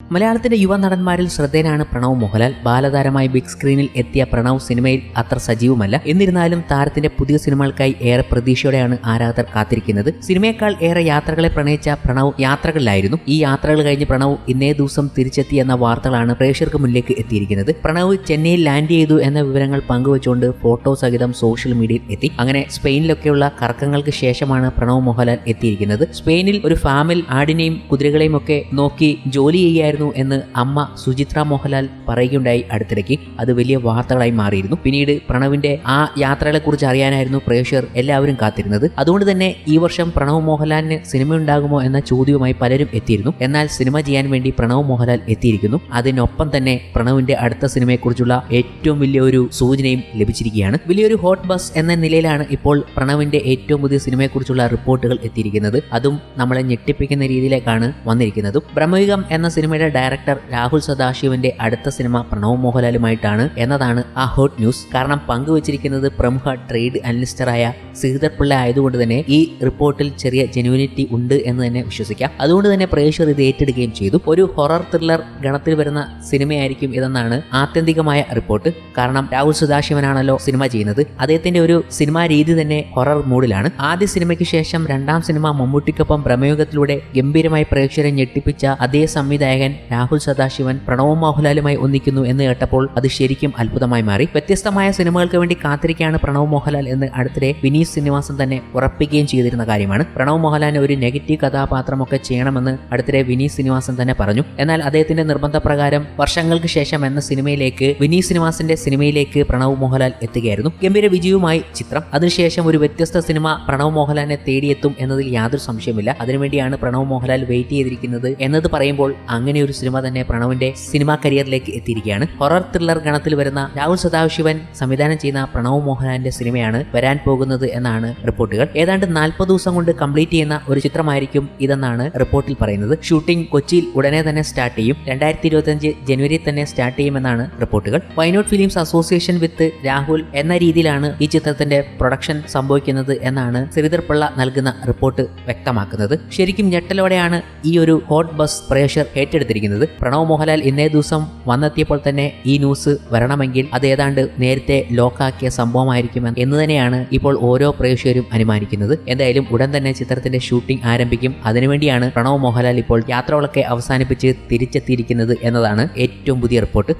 മലയാളത്തിന്റെ യുവ നടന്മാരിൽ ശ്രദ്ധേയനാണ് പ്രണവ് മോഹൻലാൽ. ബാലതാരമായി ബിഗ് സ്ക്രീനിൽ എത്തിയ പ്രണവ് സിനിമയിൽ അത്ര സജീവമല്ല. എന്നിരുന്നാലും താരത്തിന്റെ പുതിയ സിനിമകൾക്കായി ഏറെ പ്രതീക്ഷയോടെയാണ് ആരാധകർ കാത്തിരിക്കുന്നത്. സിനിമയേക്കാൾ ഏറെ യാത്രകളെ പ്രണയിച്ച പ്രണവ് യാത്രകളിലായിരുന്നു. ഈ യാത്രകൾ കഴിഞ്ഞ് പ്രണവ് ഇന്നേ ദിവസം തിരിച്ചെത്തി എന്ന വാർത്തകളാണ് പ്രേക്ഷകർക്ക് മുന്നിലേക്ക് എത്തിയിരിക്കുന്നത്. പ്രണവ് ചെന്നൈയിൽ ലാൻഡ് ചെയ്തു എന്ന വിവരങ്ങൾ പങ്കുവച്ചുകൊണ്ട് ഫോട്ടോ സഹിതം സോഷ്യൽ മീഡിയയിൽ എത്തി. അങ്ങനെ സ്പെയിനിലൊക്കെയുള്ള കറക്കങ്ങൾക്ക് ശേഷമാണ് പ്രണവ് മോഹൻലാൽ എത്തിയിരിക്കുന്നത്. സ്പെയിനിൽ ഒരു ഫാമിൽ ആടിനെയും കുതിരകളെയും ഒക്കെ നോക്കി ജോലി ചെയ്യുകയായിരുന്നു എന്ന് അമ്മ സുചിത്ര മോഹൻലാൽ പറയുകയുണ്ടായി അടുത്തിടയ്ക്ക്. അത് വലിയ വാർത്തകളായി മാറിയിരുന്നു. പിന്നീട് പ്രണവിന്റെ ആ യാത്രകളെ കുറിച്ച് അറിയാനായിരുന്നു പ്രേക്ഷകർ എല്ലാവരും കാത്തിരുന്നത്. അതുകൊണ്ട് തന്നെ ഈ വർഷം പ്രണവ് മോഹൻലാലിന് സിനിമ ഉണ്ടാകുമോ എന്ന ചോദ്യവുമായി പലരും എത്തിയിരുന്നു. എന്നാൽ സിനിമ ചെയ്യാൻ വേണ്ടി പ്രണവ് മോഹൻലാൽ എത്തിയിരിക്കുന്നു. അതിനൊപ്പം തന്നെ പ്രണവിന്റെ അടുത്ത സിനിമയെക്കുറിച്ചുള്ള ഏറ്റവും വലിയ ഒരു സൂചനയും ലഭിച്ചിരിക്കുകയാണ്. വലിയൊരു ഹോട്ട് ബസ് എന്ന നിലയിലാണ് ഇപ്പോൾ പ്രണവിന്റെ ഏറ്റവും പുതിയ സിനിമയെക്കുറിച്ചുള്ള റിപ്പോർട്ടുകൾ എത്തിയിരിക്കുന്നത്. അതും നമ്മളെ ഞെട്ടിപ്പിക്കുന്ന രീതിയിലേക്കാണ് വന്നിരിക്കുന്നത്. ബ്രഹ്മയുഗം എന്ന സിനിമയുടെ ഡയറക്ടർ രാഹുൽ സദാശിവന്റെ അടുത്ത സിനിമ പ്രണവ് മോഹൻലാലുമായിട്ടാണ് എന്നതാണ് ആ ഹോട്ട് ന്യൂസ്. കാരണം പങ്കുവച്ചിരിക്കുന്നത് പ്രമുഖ ട്രേഡ് അനലിസ്റ്ററായ ശ്രീധർ പിള്ള ആയതുകൊണ്ട് തന്നെ ഈ റിപ്പോർട്ടിൽ ചെറിയ ജെനുവിനിറ്റി ഉണ്ട് എന്ന് തന്നെ വിശ്വസിക്കാം. അതുകൊണ്ട് തന്നെ പ്രേക്ഷകർ ഇത് ഏറ്റെടുക്കുകയും ചെയ്തു. ഒരു ഹൊറർ ത്രില്ലർ ഗണത്തിൽ വരുന്ന സിനിമയായിരിക്കും ഇതെന്നാണ് ആത്യന്തികമായ റിപ്പോർട്ട്. കാരണം രാഹുൽ സദാശിവനാണല്ലോ സിനിമ ചെയ്യുന്നത്. അദ്ദേഹത്തിന്റെ ഒരു സിനിമാ രീതി തന്നെ ഹൊറർ മൂഡിലാണ്. ആദ്യ സിനിമയ്ക്ക് ശേഷം രണ്ടാം സിനിമ മമ്മൂട്ടിക്കൊപ്പം പ്രമേയത്തിലൂടെ ഗംഭീരമായി പ്രേക്ഷകരെ ഞെട്ടിപ്പിച്ച അതേ സംവിധായകൻ രാഹുൽ സദാശിവൻ പ്രണവ് മോഹൻലാലുമായി ഒന്നിക്കുന്നു എന്ന് കേട്ടപ്പോൾ അത് ശരിക്കും അത്ഭുതമായി മാറി. വ്യത്യസ്തമായ സിനിമകൾക്ക് വേണ്ടി കാത്തിരിക്കുകയാണ് പ്രണവ് മോഹൻലാൽ എന്ന് അടുത്തിടെ വിനീത് ശ്രീനിവാസൻ തന്നെ ഉറപ്പിക്കുകയും ചെയ്തിരുന്ന കാര്യമാണ്. പ്രണവ് മോഹൻലാലിന് ഒരു നെഗറ്റീവ് കഥാപാത്രമൊക്കെ ചെയ്യണമെന്ന് അടുത്തിടെ വിനീത് ശ്രീനിവാസൻ തന്നെ പറഞ്ഞു. എന്നാൽ അദ്ദേഹത്തിന്റെ നിർബന്ധപ്രകാരം വർഷങ്ങൾക്ക് ശേഷം എന്ന സിനിമയിലേക്ക് വിനീത് ശ്രീനിവാസന്റെ സിനിമയിലേക്ക് പ്രണവ് മോഹൻലാൽ എത്തുകയായിരുന്നു. ഗംഭീര വിജയവുമായി ചിത്രം. അതിനുശേഷം ഒരു വ്യത്യസ്ത സിനിമ പ്രണവ് മോഹൻലാലിനെ തേടിയെത്തും എന്നതിൽ യാതൊരു സംശയമില്ല അതിനുവേണ്ടിയാണ് പ്രണവ് മോഹൻലാൽ വെയിറ്റ് ചെയ്തിരിക്കുന്നത് എന്നത് പറയുമ്പോൾ അങ്ങനെ ഒരു സിനിമ തന്നെ പ്രണവിന്റെ സിനിമാ കരിയറിലേക്ക് എത്തിയിരിക്കുകയാണ്. ഹൊറർ ത്രില്ലർ ഗണത്തിൽ വരുന്ന രാഹുൽ സദാശിവൻ സംവിധാനം ചെയ്യുന്ന പ്രണവ് മോഹൻലാലിന്റെ സിനിമയാണ് വരാൻ പോകുന്നത് എന്നാണ് റിപ്പോർട്ടുകൾ. ഏതാണ്ട് നാൽപ്പത് ദിവസം കൊണ്ട് കംപ്ലീറ്റ് ചെയ്യുന്ന ഒരു ചിത്രമായിരിക്കും ഇതെന്നാണ് റിപ്പോർട്ടിൽ പറയുന്നത്. ഷൂട്ടിംഗ് കൊച്ചിയിൽ ഉടനെ തന്നെ സ്റ്റാർട്ട് ചെയ്യും. രണ്ടായിരത്തി ഇരുപത്തിയഞ്ച് തന്നെ സ്റ്റാർട്ട് ചെയ്യുമെന്നാണ് റിപ്പോർട്ടുകൾ. Why Not Films association with Rahul എന്ന രീതിയിലാണ് ഈ ചിത്രത്തിന്റെ പ്രൊഡക്ഷൻ സംഭവിക്കുന്നത് എന്നാണ് ശ്രീധർ പിള്ള നൽകുന്ന റിപ്പോർട്ട് വ്യക്തമാക്കുന്നത്. ശരിക്കും ഞെട്ടലോടെയാണ് ഈ ഒരു ഹോട്ട് ബസ് പ്രേഷർ ഏറ്റെടുത്തിരിക്കുന്നത് പ്രണവ് മോഹൻലാൽ ഇന്നേ ദിവസം വന്നെത്തിയപ്പോൾ തന്നെ ഈ ന്യൂസ് വരണമെങ്കിൽ അത് ഏതാണ്ട് നേരത്തെ ലോക്കാക്കിയ സംഭവമായിരിക്കും എന്ന് തന്നെയാണ് ഇപ്പോൾ ഓരോ പ്രേക്ഷകരും അനുമാനിക്കുന്നത്. എന്തായാലും ഉടൻ തന്നെ ചിത്രത്തിന്റെ ഷൂട്ടിംഗ് ആരംഭിക്കും. അതിനുവേണ്ടിയാണ് പ്രണവ് മോഹൻലാൽ ഇപ്പോൾ യാത്രകളൊക്കെ അവസാനിപ്പിച്ച് തിരിച്ചെത്തിയിരിക്കുന്നത് എന്നതാണ് ഏറ്റവും പുതിയ റിപ്പോർട്ട്